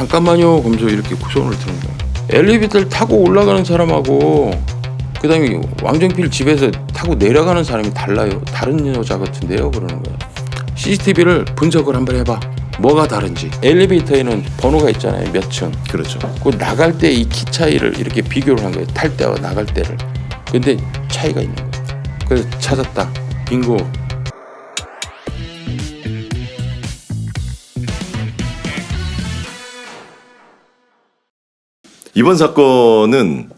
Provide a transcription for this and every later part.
잠깐만요. 검소 이렇게 손을 드는 거예요. 엘리베이터를 타고 올라가는 사람하고 그 다음에 왕정필 집에서 타고 내려가는 사람이 달라요. 다른 여자 같은데요. 그러는 거예요. CCTV를 분석을 한번 해봐. 뭐가 다른지. 엘리베이터에는 번호가 있잖아요. 몇 층. 그렇죠. 그 나갈 때 이 키 차이를 이렇게 비교를 한 거예요. 탈 때와 나갈 때를. 근데 차이가 있는 거예요. 그래서 찾았다. 빙고. 이번 사건은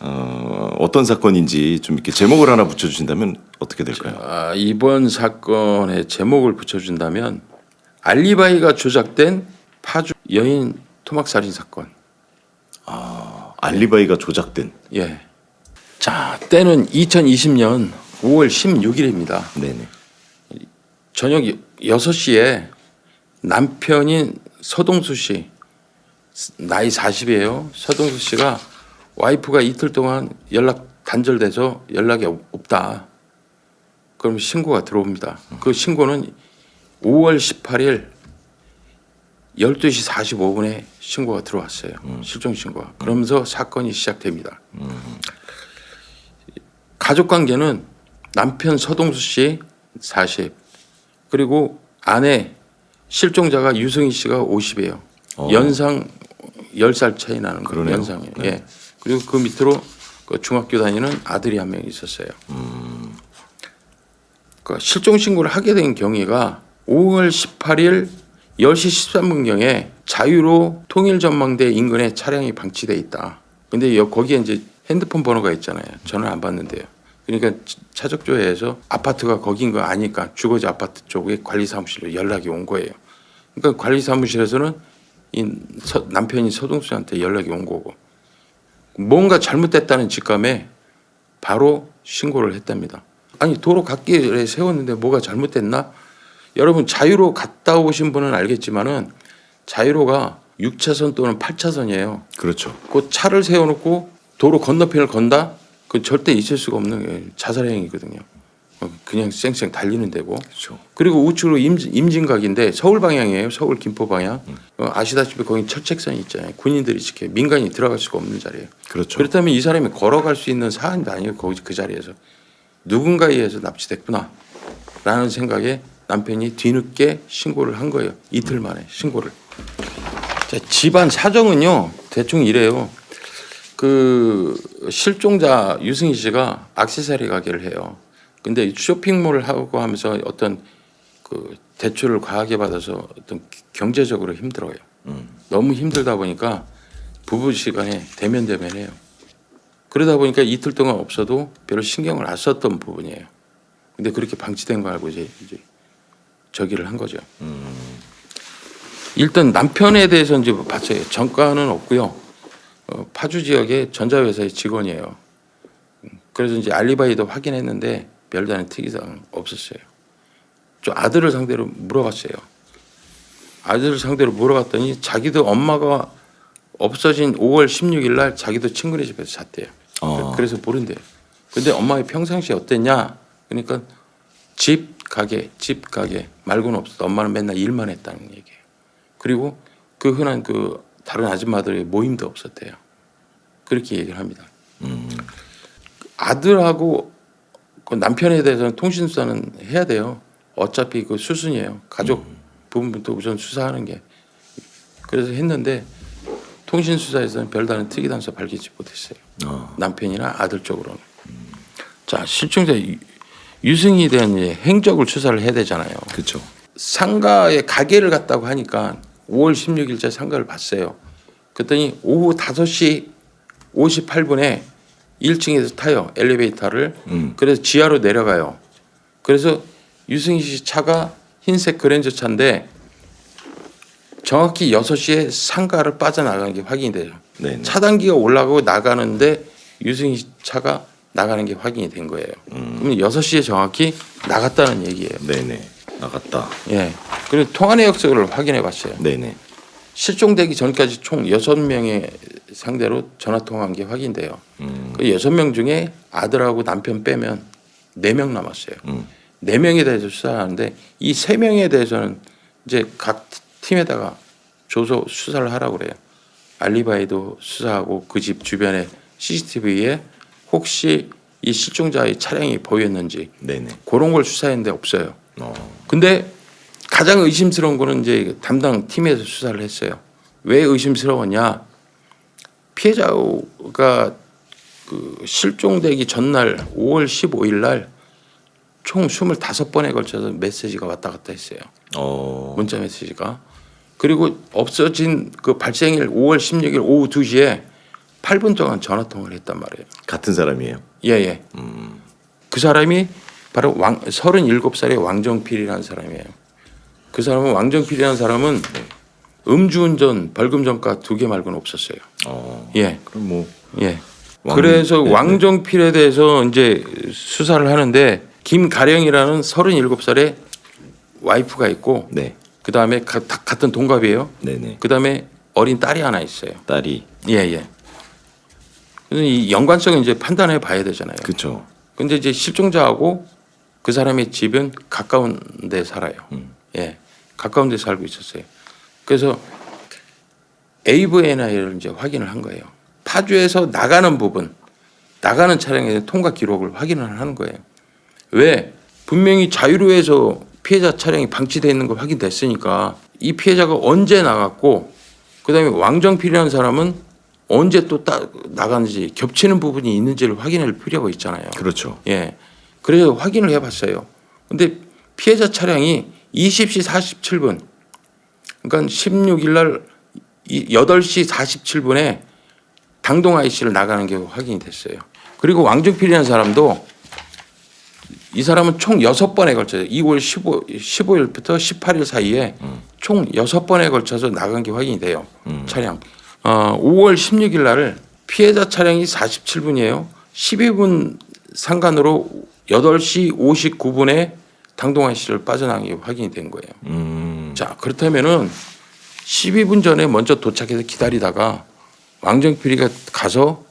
어, 어떤 사건인지 좀 이렇게 제목을 하나 붙여주신다면 어떻게 될까요? 아, 이번 사건의 제목을 붙여준다면 알리바이가 조작된 파주 여인 토막 살인 사건. 알리바이가 조작된. 예. 자, 때는 2020년 5월 16일입니다. 네네. 저녁 6시에 남편인 서동수 씨 나이 40이에요. 서동수 씨가 와이프가 이틀 동안 연락 단절돼서 연락이 없- 없다. 그럼 신고가 들어옵니다. 그 신고는 5월 18일 12시 45분에 신고가 들어왔어요. 실종 신고가. 그러면서 사건이 시작됩니다. 가족 관계는 남편 서동수 씨 40, 그리고 아내 실종자가 유승희 씨가 50이에요. 어. 연상 10살 차이 나는 거예요. 그러네요. 연상이. 예. 그리고 그 밑으로 그 중학교 다니는 아들이 한 명 있었어요. 그 실종 신고를 하게 된 경위가 5월 18일 10시 13분경에 자유로 통일전망대 인근에 차량이 방치돼 있다. 근데 여- 거기에 이제 핸드폰 번호가 있잖아요. 저는 안 받는데요. 그러니까 차적조회에서 아파트가 거긴 거 아니까 주거지 아파트 쪽에 관리사무실로 연락이 온 거예요. 그러니까 관리사무실에서는 이 서- 남편이 서동수한테 연락이 온 거고 뭔가 잘못됐다는 직감에 바로 신고를 했답니다. 아니 도로 갓길에 세웠는데 뭐가 잘못됐나? 여러분 자유로 갔다 오신 분은 알겠지만은 자유로가 6차선 또는 8차선이에요. 그렇죠. 그 차를 세워놓고 도로 건너편을 건다? 그 절대 있을 수가 없는 게 자살행위거든요. 어, 그냥 쌩쌩 달리는 데고. 그렇죠. 그리고 우측으로 임진, 임진각인데 서울 방향이에요. 서울 김포 방향. 어, 아시다시피 거기 철책선이 있잖아요. 군인들이 지켜 민간이 들어갈 수가 없는 자리예요. 그렇죠. 그렇다면 이 사람이 걸어갈 수 있는 사안도 아니에요. 거기 그 자리에서 누군가에 의해서 납치됐구나 라는 생각에 남편이 뒤늦게 신고를 한 거예요. 이틀 만에 신고를. 자, 집안 사정은요 대충 이래요. 그 실종자 유승희 씨가 악세사리 가게를 해요. 근데 쇼핑몰을 하고 하면서 어떤 그 대출을 과하게 받아서 어떤 경제적으로 힘들어요. 너무 힘들다 보니까 부부 시간에 대면 대면해요. 그러다 보니까 이틀 동안 없어도 별로 신경을 안 썼던 부분이에요. 근데 그렇게 방치된 거 알고 이제 이제 저기를 한 거죠. 일단 남편에 대해서 이제 봤어요. 전과는 없고요. 어, 파주 지역의 전자회사의 직원이에요. 그래서 이제 알리바이도 확인했는데 별다른 특이사항 없었어요. 좀 아들을 상대로 물어봤어요. 아들을 상대로 물어봤더니 자기도 엄마가 없어진 5월 16일 날 자기도 친구네 집에서 잤대요. 어. 그래서 모른대요. 근데 엄마의 평상시 어땠냐? 그러니까 집 가게 집 가게 말고는 없었다. 엄마는 맨날 일만 했다는 얘기예요. 그리고 그 흔한 그 다른 아줌마들의 모임도 없었대요. 그렇게 얘기를 합니다. 아들하고 그 남편에 대해서는 통신 수사는 해야 돼요. 어차피 그 수순이에요. 가족 부분부터 우선 수사하는 게. 그래서 했는데 통신 수사에서는 별다른 특이 단서 발견치 못했어요. 어. 남편이나 아들 쪽으로는. 자 실종자 유- 유승희에 대한 행적을 수사를 해야 되잖아요. 그렇죠. 상가에 가게를 갔다고 하니까 5월 16일째 상가를 봤어요. 그랬더니 오후 5시 58분에 1층에서 타요 엘리베이터를. 음. 그래서 지하로 내려가요. 그래서 유승희 씨 차가 흰색 그랜저 차인데 정확히 6시에 상가를 빠져나가는 게 확인이 돼요. 네. 차단기가 올라가고 나가는데 유승희 씨 차가 나가는 게 확인이 된 거예요. 그러면 6시에 정확히 나갔다는 얘기예요. 네네. 나갔다. 예. 그리고 통화 내역서를 확인해 봤어요. 네네. 실종되기 전까지 총 여섯 명의 상대로 전화 통화한 게 확인돼요. 음. 그 여섯 명 중에 아들하고 남편 빼면 네 명 남았어요. 음. 네 명에 대해서 수사하는데 이 세 명에 대해서는 이제 각 팀에다가 줘서 수사를 하라고 그래요. 알리바이도 수사하고 그 집 주변에 CCTV에 혹시 이 실종자의 차량이 보였는지 네네. 그런 걸 수사했는데 없어요. 어. 근데 가장 의심스러운 거는 이제 담당 팀에서 수사를 했어요. 왜 의심스러웠냐? 피해자가 그 실종되기 전날 5월 15일 날 총 25번에 걸쳐서 메시지가 왔다 갔다 했어요. 어. 문자 메시지가. 그리고 없어진 그 발생일 5월 16일 오후 2시에 8분 동안 전화 통화를 했단 말이에요. 같은 사람이에요. 예, 예. 그 사람이 바로 왕 37살의 왕정필이라는 사람이에요. 그 사람은 왕정필이라는 사람은 음주운전 벌금 전가 두개 말고는 없었어요. 어. 예. 그럼 뭐 예. 왕- 그래서 네, 왕정필에 대해서 이제 수사를 하는데 김가령이라는 37살의 와이프가 있고 네. 그다음에 가- 다- 같은 동갑이에요. 네네. 그다음에 어린 딸이 하나 있어요. 딸이 예, 예. 그래서 이 연관성을 이제 판단해 봐야 되잖아요. 그쵸. 근데 이제 실종자하고 그 사람의 집은 가까운 데 살아요. 음. 예. 가까운 데 살고 있었어요. 그래서 AVNI를 이제 확인을 한 거예요. 파주에서 나가는 부분, 나가는 차량의 통과 기록을 확인을 하는 거예요. 왜? 분명히 자유로에서 피해자 차량이 방치되어 있는 걸 확인됐으니까 이 피해자가 언제 나갔고 그다음에 왕정필이라는 사람은 언제 또 따, 나갔는지 겹치는 부분이 있는지를 확인할 필요가 있잖아요. 그렇죠. 예. 그래서 확인을 해봤어요. 근데 피해자 차량이 20시 47분, 그러니까 16일 날 8시 47분에 당동 IC를 나가는 게 확인이 됐어요. 그리고 왕정필이라는 사람도 이 사람은 총 6번에 걸쳐서 2월 15, 15일부터 18일 사이에 총 6번에 걸쳐서 나간 게 확인이 돼요. 차량. 어, 5월 16일 날 피해자 차량이 47분이에요. 12분 상간으로 8시 59분에 당동환 씨를 빠져나간 게 확인이 된 거예요. 음. 자, 그렇다면은 12분 전에 먼저 도착해서 기다리다가 왕정필이가 가서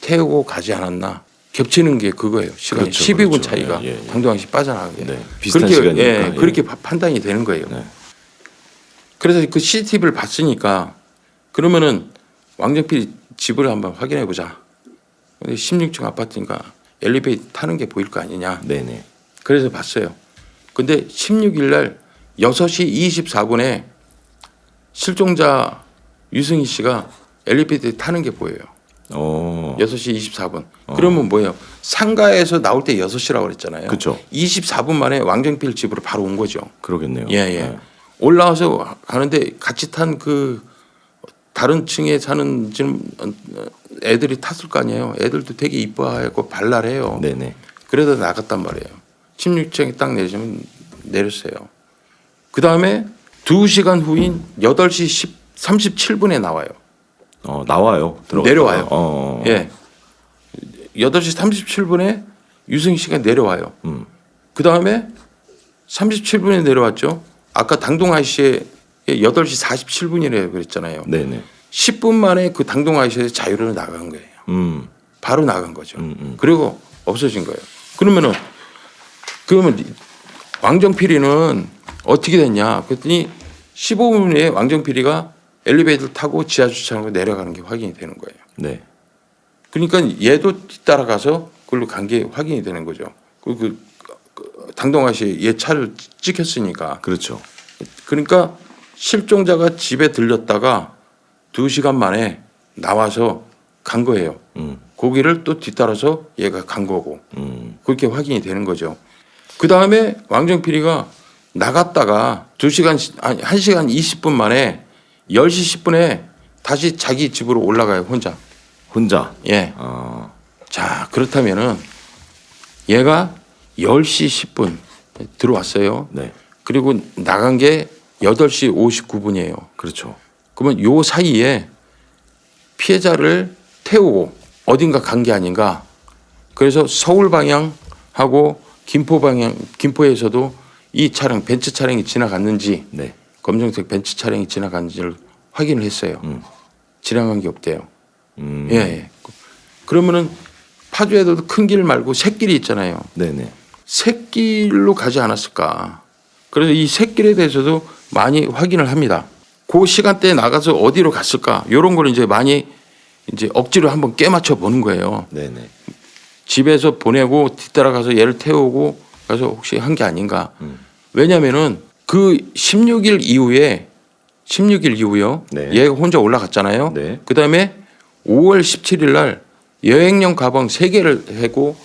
태우고 가지 않았나? 겹치는 게 그거예요. 시간이 그렇죠, 12분 그렇죠. 차이가 예, 예. 당동환 씨 빠져나간 게. 네. 비슷한 그렇게, 시간이니까. 예, 예. 그렇게 파- 판단이 되는 거예요. 네. 그래서 그 CCTV를 봤으니까 그러면은 왕정필 집을 한번 확인해 보자. 근데 16층 아파트니까 엘리베이터 타는 게 보일 거 아니냐. 네네. 그래서 봤어요. 근데 16일 날 6시 24분에 실종자 유승희 씨가 엘리베이터에 타는 게 보여요. 어. 6시 24분. 그러면 뭐예요? 상가에서 나올 때 6시라고 그랬잖아요. 그쵸. 24분 만에 왕정필 집으로 바로 온 거죠. 그러겠네요. 예, 예. 네. 올라와서 가는데 같이 탄 그 다른 층에 사는 지금 애들이 탔을 거 아니에요. 애들도 되게 이뻐하고 발랄해요. 네네. 그래서 나갔단 말이에요. 16층에 딱 내리면 내렸어요. 그 다음에 2시간 후인 8시 10, 37분에 나와요. 어 나와요. 들어가. 내려와요. 어. 예. 8시 37분에 유승희 씨가 내려와요. 음. 그 다음에 37분에 내려왔죠. 아까 당동 아이씨의 8시 47분이라고 그랬잖아요. 네네. 10분 만에 그 당동 아이씨에서 자유로 나간 거예요. 음. 바로 나간 거죠. 음, 음. 그리고 없어진 거예요. 그러면은 그러면 왕정필이는 어떻게 됐냐? 그랬더니 15분 후에 왕정필이가 엘리베이터를 타고 지하 주차장으로 내려가는 게 확인이 되는 거예요. 네. 그러니까 얘도 뒤따라가서 그걸로 간 게 확인이 되는 거죠. 그, 그, 그 당동아 씨얘 차를 찍혔으니까. 그렇죠. 그러니까 실종자가 집에 들렸다가 두 시간 만에 나와서 간 거예요. 음. 거기를 또 뒤따라서 얘가 간 거고 음. 그렇게 확인이 되는 거죠. 그 다음에 왕정필이가 나갔다가 두 시간 아니 한 시간 20분 만에 10시 10분에 다시 자기 집으로 올라가요 혼자. 혼자. 예. 어. 자 그렇다면은 얘가 10시 10분 들어왔어요. 네. 그리고 나간 게 8시 59분이에요. 그렇죠. 그러면 요 사이에 피해자를 태우고 어딘가 간 게 아닌가. 그래서 서울 방향하고 김포 방향, 김포에서도 이 차량 벤츠 차량이 지나갔는지 네. 검정색 벤츠 차량이 지나갔는지를 확인을 했어요. 음. 지나간 게 없대요. 음. 예, 예. 그러면은 파주에도 큰 길 말고 새길이 있잖아요. 네네. 새길로 가지 않았을까. 그래서 이 새길에 대해서도 많이 확인을 합니다. 그 시간대에 나가서 어디로 갔을까? 이런 걸 이제 많이 이제 억지로 한번 깨맞춰 보는 거예요. 네네. 집에서 보내고 뒤따라가서 얘를 태우고 가서 혹시 한 게 아닌가. 음. 왜냐면은 그 16일 이후에 16일 이후요. 네. 얘가 혼자 올라갔잖아요. 네. 그다음에 5월 17일 날 여행용 가방 세 개를 해고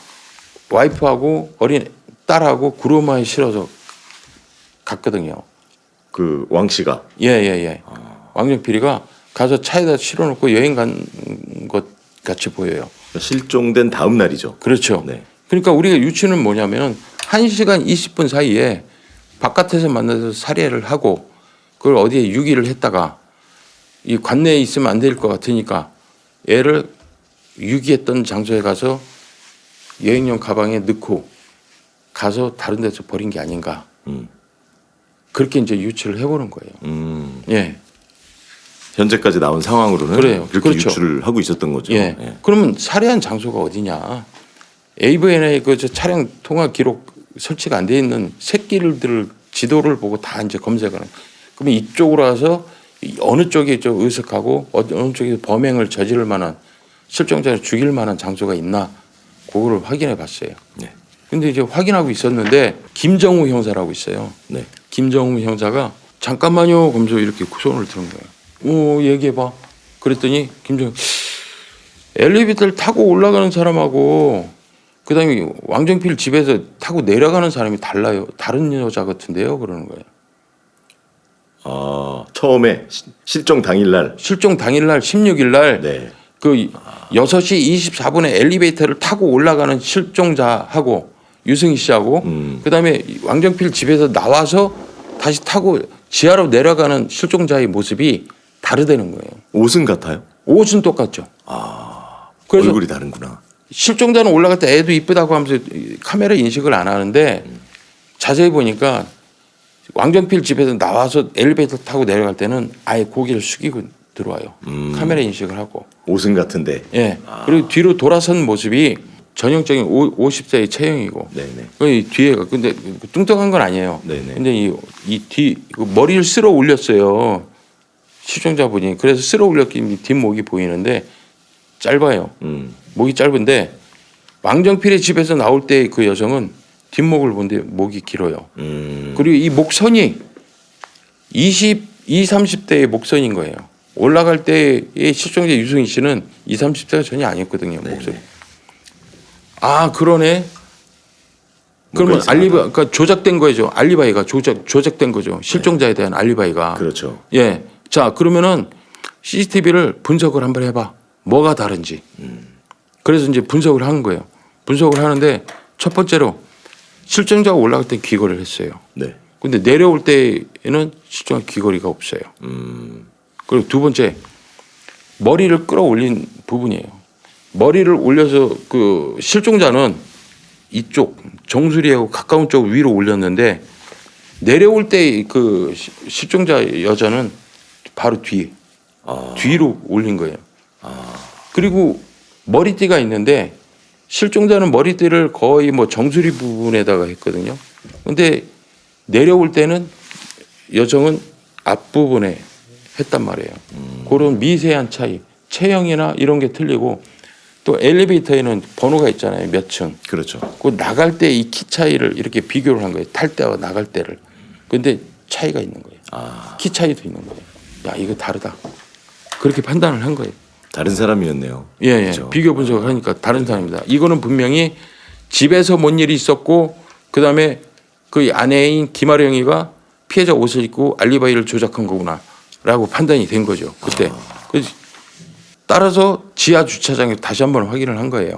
와이프하고 어린 딸하고 구로마에 실어서 갔거든요. 그 왕 씨가 예, 예, 예. 왕정필이가 가서 차에다 실어놓고 여행 간 것 같이 보여요. 실종된 다음 날이죠. 그렇죠. 네. 그러니까 우리가 유추는 뭐냐면 1시간 20분 사이에 바깥에서 만나서 살해를 하고 그걸 어디에 유기를 했다가 이 관내에 있으면 안 될 것 같으니까 애를 유기했던 장소에 가서 여행용 가방에 넣고 가서 다른 데서 버린 게 아닌가. 음. 그렇게 이제 유추를 해보는 거예요. 음. 예. 현재까지 나온 상황으로는 그래요. 그렇게 그렇죠. 유출을 하고 있었던 거죠. 예. 예. 그러면 살해한 장소가 어디냐? AVN의 그저 차량 통화 기록 설치가 안 돼 있는 새끼들을 지도를 보고 다 이제 검색하는. 그러면 이쪽으로 와서 이 어느 쪽이 좀 의석하고 어느 쪽에 범행을 저지를 만한 실종자를 죽일 만한 장소가 있나 그거를 확인해 봤어요. 네. 근데 이제 확인하고 있었는데 김정우 형사라고 있어요. 네. 김정우 형사가 잠깐만요. 검소 이렇게 손을 드는 거예요. 어 얘기해 봐. 그랬더니 김정우 엘리베이터를 타고 올라가는 사람하고 그다음에 왕정필 집에서 타고 내려가는 사람이 달라요. 다른 여자 같은데요. 그러는 거예요. 아 처음에 시- 실종 당일날 실종 당일날 16일날 네. 그 6시 24분에 엘리베이터를 타고 올라가는 실종자하고 유승희 씨하고 음. 그다음에 왕정필 집에서 나와서 다시 타고 지하로 내려가는 실종자의 모습이 다르다는 거예요. 옷은 같아요. 옷은 똑같죠. 그래서 얼굴이 다른구나. 실종자는 올라갈 때 애도 이쁘다고 하면서 이 카메라 인식을 안 하는데 자세히 보니까 왕정필 집에서 나와서 엘리베이터 타고 내려갈 때는 아예 고개를 숙이고 들어와요. 음. 카메라 인식을 하고. 옷은 같은데. 예. 그리고 뒤로 돌아선 모습이 전형적인 오, 50세의 체형이고. 네네. 그 뒤에가 근데 뚱뚱한 건 아니에요. 네네. 근데 이 이 뒤 머리를 쓸어 올렸어요. 실종자분이 그래서 쓸어 올렸기 뒷목이 보이는데 짧아요. 음. 목이 짧은데 왕정필의 집에서 나올 때 그 여성은 뒷목을 본데 목이 길어요. 음. 그리고 이 목선이 20, 2, 30대의 목선인 거예요. 올라갈 때의 실종자 유승희 씨는 2, 30대가 전혀 아니었거든요. 목소리. 아 그러네. 그러면 알리바 그러니까 조작된 거죠. 알리바이가 조작 조작된 거죠. 실종자에 대한 알리바이가. 그렇죠. 예. 자, 그러면은 CCTV를 분석을 한번 해봐. 뭐가 다른지. 그래서 이제 분석을 하는 거예요. 분석을 하는데 첫 번째로 실종자가 올라갈 때 귀걸이를 했어요. 네. 근데 내려올 때에는 실종자 귀걸이가 없어요. 음. 그리고 두 번째 머리를 끌어올린 부분이에요. 머리를 올려서 그 실종자는 이쪽 정수리하고 가까운 쪽 위로 올렸는데 내려올 때 그 실종자 여자는 바로 뒤 아. 뒤로 올린 거예요. 그리고 머리띠가 있는데 실종자는 머리띠를 거의 뭐 정수리 부분에다가 했거든요. 근데 내려올 때는 여정은 앞부분에 했단 말이에요. 그런 미세한 차이, 체형이나 이런 게 틀리고 또 엘리베이터에는 번호가 있잖아요. 몇 층. 그렇죠. 그 나갈 때 이 키 차이를 이렇게 비교를 한 거예요. 탈 때와 나갈 때를. 근데 차이가 있는 거예요. 아. 키 차이도 있는 거예요. 야 이거 다르다. 그렇게 판단을 한 거예요. 다른 사람이었네요. 예, 예. 그렇죠. 비교 분석을 하니까 다른 사람입니다. 이거는 분명히 집에서 뭔 일이 있었고 그다음에 그 아내인 김아령이가 피해자 옷을 입고 알리바이를 조작한 거구나라고 판단이 된 거죠. 그때. 그래서 따라서 지하 주차장에 다시 한번 확인을 한 거예요.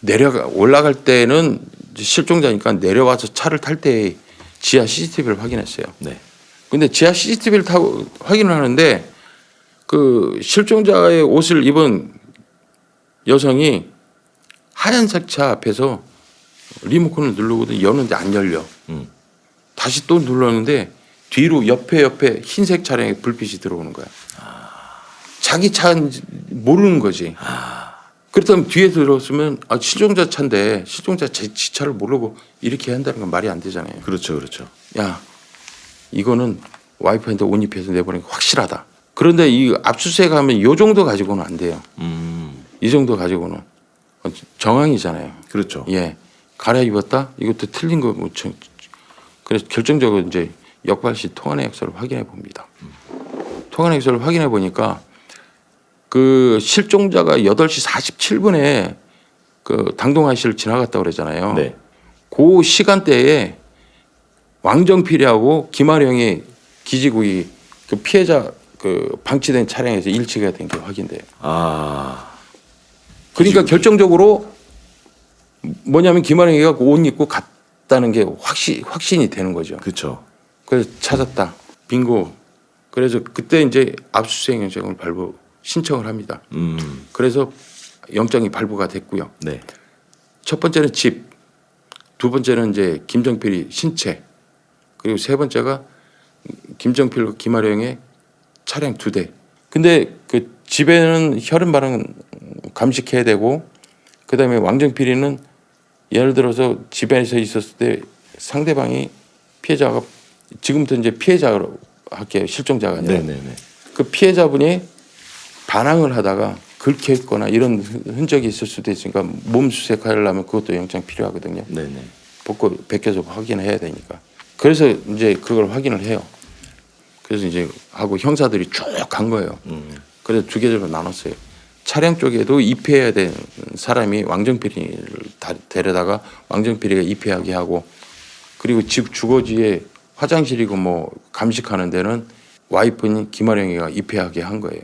내려가 올라갈 때는 실종자니까 내려와서 차를 탈 때 지하 CCTV를 확인했어요. 네. 근데 지하 CCTV를 타고 확인을 하는데 그 실종자의 옷을 입은 여성이 하얀색 차 앞에서 리모컨을 누르거든 여는데 안 열려. 음. 다시 또 눌렀는데 뒤로 옆에 옆에 흰색 차량에 불빛이 들어오는 거야. 자기 차인지 모르는 거지. 그렇다면 뒤에 들었으면 아, 실종자 차인데 실종자 제지 차를 모르고 이렇게 한다는 건 말이 안 되잖아요. 그렇죠. 그렇죠. 야 이거는 와이프한테 옷 입혀서 내보낸 게 확실하다. 그런데 이 압수수색 하면 요 정도 가지고는 안 돼요. 음. 이 정도 가지고는 정황이잖아요. 그렇죠. 예, 갈아입었다. 이것도 틀린 거 뭐. 청- 그래서 결정적으로 이제 역발시 통안의 액서를 확인해 봅니다. 통안의 액서를 확인해 보니까 그 실종자가 8시 47분에 그 당동아시를 지나갔다 그러잖아요. 네. 그 시간대에 왕정필이하고 김아령이 기지국이 그 피해자 그 방치된 차량에서 일치가 된 게 확인돼요. 아. 그러니까 결정적으로 뭐냐면 김아령이가 그옷 입고 갔다는 게 확신 확신이 되는 거죠. 그렇죠. 그래서 찾았다. 빙고. 그래서 그때 이제 압수수색 영장을 발부 신청을 합니다. 음. 그래서 영장이 발부가 됐고요. 네. 첫 번째는 집, 두 번째는 이제 김정필이 신체, 그리고 세 번째가 김정필과 김아령의 차량 두 대. 근데 그 집에는 혈흔 반응 감식해야 되고, 그다음에 왕정필이는 예를 들어서 집에서 있었을 때 상대방이 피해자가 지금부터 이제 피해자로 할게요 실종자가 아니라 네, 네, 네. 그 피해자분이 반항을 하다가 긁혀 있거나 이런 흔적이 있을 수도 있으니까 몸 수색하려면 그것도 영장 필요하거든요. 네, 네. 벗고 벗겨서 확인해야 되니까. 그래서 이제 그걸 확인을 해요. 그래서 이제 하고 형사들이 쭉 간 거예요. 음. 그래서 두 계절로 나눴어요. 차량 쪽에도 입회해야 되는 사람이 왕정필이를 다- 데려다가 왕정필이가 입회하게 하고 그리고 집 주거지에 화장실이고 뭐 감식하는 데는 와이프인 김아령이가 입회하게 한 거예요.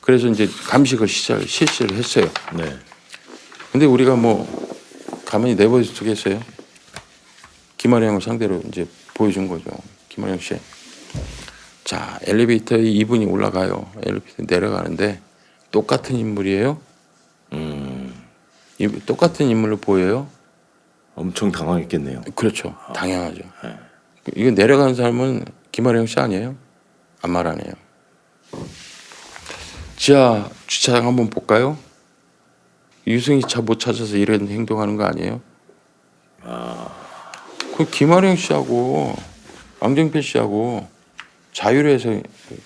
그래서 이제 감식을 시작, 실시를 했어요. 네. 근데 우리가 뭐 가만히 내버려 두겠어요? 김아령을 상대로 이제 보여준 거죠. 김아령 씨. 자, 엘리베이터에 이분이 올라가요. 엘리베이터 내려가는데 똑같은 인물이에요. 음. 이- 똑같은 인물로 보여요. 엄청 당황했겠네요. 그렇죠. 당연하죠. 네. 이거 내려가는 사람은 김아령 씨 아니에요? 말안 해요. 지하 주차장 한번 볼까요? 유승희 차 못 찾아서 이런 행동하는 거 아니에요? 그 김아령 씨하고 왕정필 씨하고 자율에서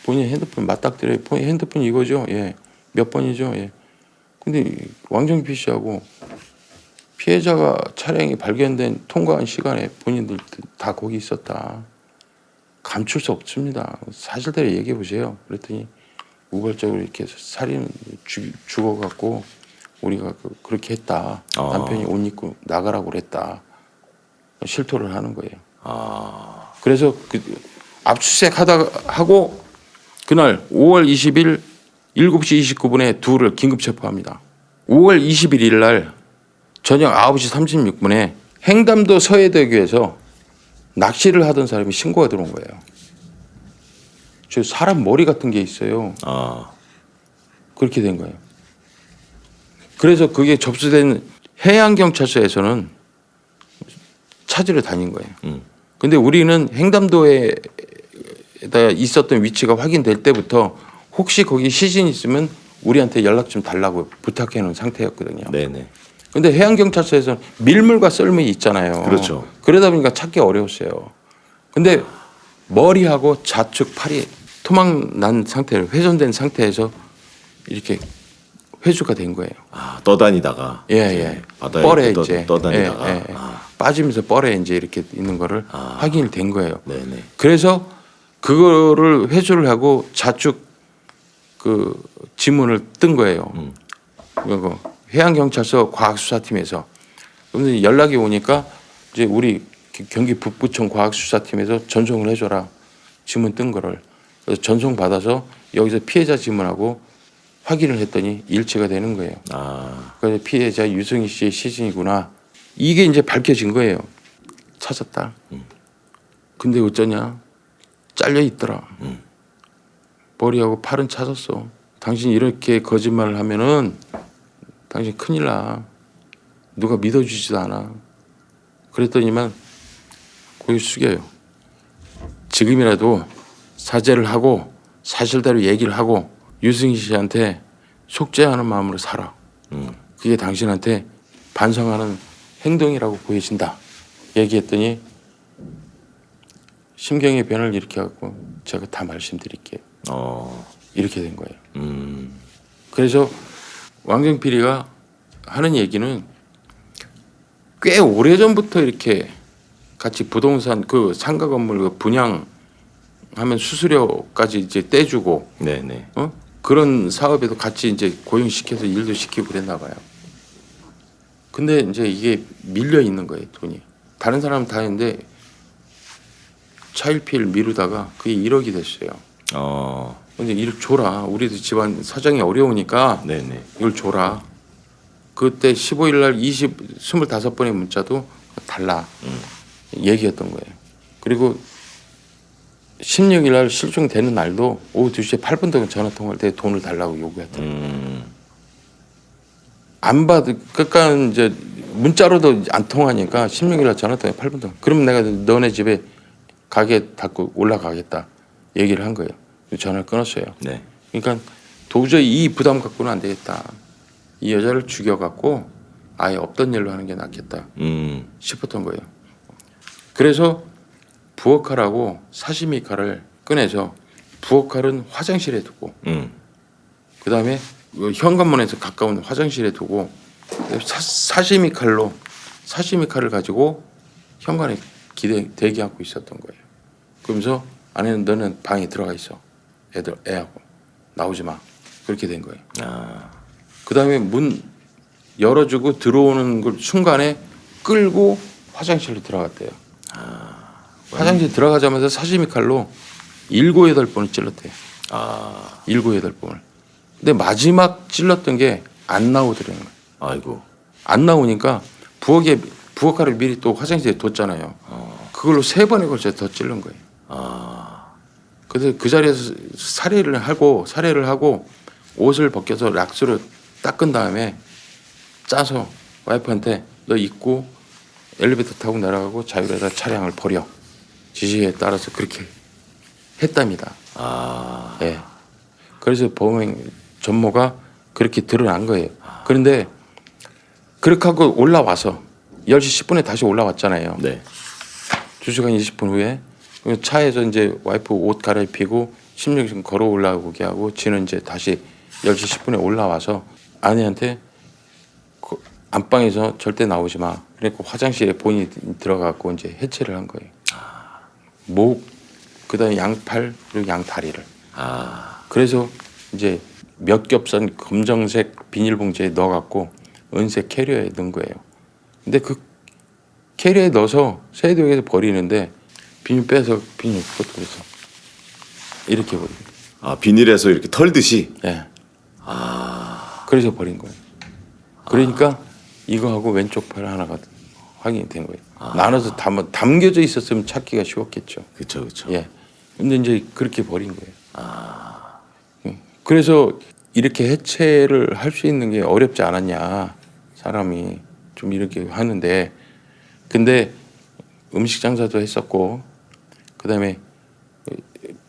본인 핸드폰 맞닥뜨려 본 핸드폰 이거죠? 예. 몇 번이죠? 예. 근데 이 왕정필 씨하고 피해자가 차량이 발견된 통과한 시간에 본인들 다 거기 있었다. 감출 수 없습니다. 사실대로 얘기해 보세요. 그랬더니 우발적으로 이렇게 살인 죽, 죽어갖고 우리가 그, 그렇게 했다. 아. 남편이 옷 입고 나가라고 그랬다. 실토를 하는 거예요. 아. 그래서 그 압수수색 하다가 하고 그날 5월 20일 7시 29분에 둘을 긴급 체포합니다. 5월 21일 날 저녁 9시 36분에 행담도 서해대교에서 낚시를 하던 사람이 신고가 들어온 거예요. 저 사람 머리 같은 게 있어요. 아. 그렇게 된 거예요. 그래서 그게 접수된 해양경찰서에서는 찾으러 다닌 거예요. 음. 근데 우리는 횡담도에 있었던 위치가 확인될 때부터 혹시 거기 시신 있으면 우리한테 연락 좀 달라고 부탁해 놓은 상태였거든요. 네, 네. 근데 해양경찰서에서는 밀물과 썰물이 있잖아요. 그렇죠. 그러다 보니까 찾기 어려웠어요. 근데 머리하고 좌측 팔이 토막 난 상태로 훼손된 상태에서 이렇게 회수가 된 거예요. 아, 떠다니다가 예, 예. 뻘에 떠, 이제 떠다니다가 예, 예, 예. 아, 빠지면서 뻘에 이제 이렇게 있는 거를 아. 확인이 된 거예요. 네, 네. 그래서 그거를 회수를 하고 좌측 그 지문을 뜬 거예요. 음. 그거 해양경찰서 과학수사팀에서 그런데 연락이 오니까 이제 우리 경기 북부청 과학수사팀에서 전송을 해줘라 지문 뜬 거를 그래서 전송 받아서 여기서 피해자 지문하고 확인을 했더니 일치가 되는 거예요. 아. 그래서 피해자 유승희 씨의 시신이구나. 이게 이제 밝혀진 거예요. 찾았다. 근데 어쩌냐? 잘려 있더라. 머리하고 팔은 찾았어. 당신 이렇게 거짓말을 하면은 당신 큰일 나. 누가 믿어주지도 않아. 그랬더니만 고개 숙여요. 지금이라도 사죄를 하고 사실대로 얘기를 하고 유승희 씨한테 속죄하는 마음으로 살아. 음. 그게 당신한테 반성하는 행동이라고 보여진다. 얘기했더니 심경의 변을 이렇게 갖고 제가 다 말씀드릴게요. 어, 이렇게 된 거예요. 음, 그래서 왕정필이가 하는 얘기는 꽤 오래 전부터 이렇게 같이 부동산 그 상가 건물 그 분양하면 수수료까지 이제 떼주고 네, 네. 어? 그런 사업에도 같이 이제 고용시켜서 일도 시키고 그랬나 봐요. 근데 이제 이게 밀려 있는 거예요 돈이. 다른 사람은 다 했는데 차일피일 미루다가 그게 1억이 됐어요. 어, 근데 이를 줘라. 우리도 집안 사정이 어려우니까 네, 네. 이걸 줘라. 그때 15일 날 20, 25번의 문자도 달라. 얘기했던 거예요. 그리고 16일 날 실종되는 날도 오후 2시에 8분 동안 전화 통화할 때 돈을 달라고 요구했다. 음, 안 받을 그러니까 이제 문자로도 안 통하니까 16일 날 전화 통화 8분 동안. 그러면 내가 너네 집에 가게 닫고 올라가겠다. 얘기를 한 거예요. 전화를 끊었어요. 네. 그러니까 도저히 이 부담 갖고는 안 되겠다. 이 여자를 죽여갖고 아예 없던 일로 하는 게 낫겠다 음, 싶었던 거예요. 그래서 부엌칼하고 사시미 칼을 꺼내서 부엌칼은 화장실에 두고 음, 그 다음에 현관문에서 가까운 화장실에 두고 사, 사시미 칼로 사시미 칼을 가지고 현관에 기대 대기하고 있었던 거예요. 그러면서 아내는 너는 방에 들어가 있어. 애들 애하고 나오지 마. 그렇게 된 거예요. 아, 그 다음에 문 열어주고 들어오는 걸 순간에 끌고 화장실로 들어갔대요. 화장실 들어가자마자 사시미 칼로 일곱 여덟 번을 찔렀대요. 아, 일곱 여덟 번을. 근데 마지막 찔렀던 게 안 나오더라는 거예요. 아이고. 안 나오니까 부엌에 부엌칼을 미리 또 화장실에 뒀잖아요. 그걸로 세 번에 걸쳐 더 찔른 거예요. 아, 그래서 그 자리에서 살해를 하고 살해를 하고 옷을 벗겨서 락스로 닦은 다음에 짜서 와이프한테 너 입고 엘리베이터 타고 내려가고 자유로에다 차량을 버려 지시에 따라서 그렇게 했답니다. 아, 예. 그래서 범행 전모가 그렇게 드러난 거예요. 그런데 그렇게 하고 올라와서 10시 10분에 다시 올라왔잖아요. 네. 2시간 20분 후에 그 차에서 이제 와이프 옷 갈아입히고 16분 걸어 올라오게 하고 지는 이제 다시 10시 10분에 올라와서 아내한테 그 안방에서 절대 나오지 마. 그러니까 화장실에 본인이 들어가고 이제 해체를 한 거예요. 목, 그 다음에 양팔 그리고 양다리를. 아, 그래서 이제 몇 겹선 검정색 비닐봉지에 넣어갖고 은색 캐리어에 넣은 거예요. 근데 그 캐리어에 넣어서 세도역에서 버리는데 비닐 빼서 비닐 그래서 이렇게 버리고. 아 비닐에서 이렇게 털듯이. 예. 그래서 버린 거예요. 그러니까 이거하고 왼쪽 팔 하나가 확인이 된 거예요. 나눠서 담, 담겨져 있었으면 찾기가 쉬웠겠죠. 그렇죠, 그렇죠. 예. 근데 이제 그렇게 버린 거예요. 음. 그래서 이렇게 해체를 할 수 있는 게 어렵지 않았냐. 사람이 좀 이렇게 하는데 근데 음식 장사도 했었고 그다음에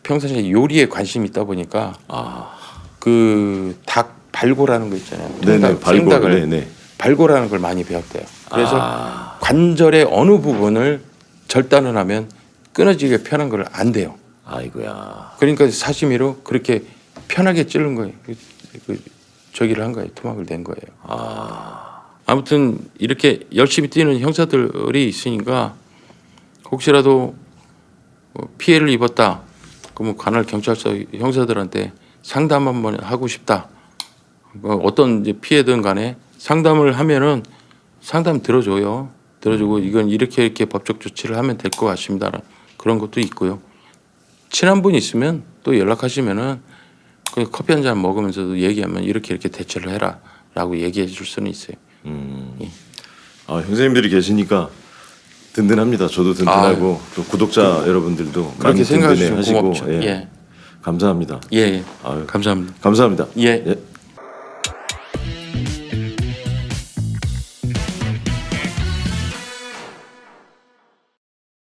평상시에 요리에 관심이 있다 보니까 아, 그닭 발골하는 거 있잖아요. 네네, 생닭, 발골, 생닭을 네네. 발골하는 걸 많이 배웠대요. 그래서 아, 관절의 어느 부분을 절단을 하면 끊어지게 편한 걸 안 돼요. 아이고야. 그러니까 사시미로 그렇게 편하게 찌른 거예요. 그, 그 저기를 한 거예요. 토막을 낸 거예요. 아, 아무튼 이렇게 열심히 뛰는 형사들이 있으니까 혹시라도 뭐 피해를 입었다. 그러면 관할 경찰서 형사들한테 상담 한번 하고 싶다. 뭐 어떤 피해든 간에 상담을 하면은 상담 들어줘요. 들어주고 이건 이렇게 이렇게 법적 조치를 하면 될 것 같습니다. 그런 것도 있고요. 친한 분 있으면 또 연락하시면은 그 커피 한 잔 먹으면서도 얘기하면 이렇게 이렇게 대처를 해라 라고 얘기해 줄 수는 있어요. 음. 아 형사님들이 계시니까 든든합니다. 저도 든든하고 또 구독자 여러분들도 많이 그렇게 생각해 고맙죠. 예. 예. 감사합니다. 예, 예. 아유, 감사합니다. 감사합니다. 예. 예.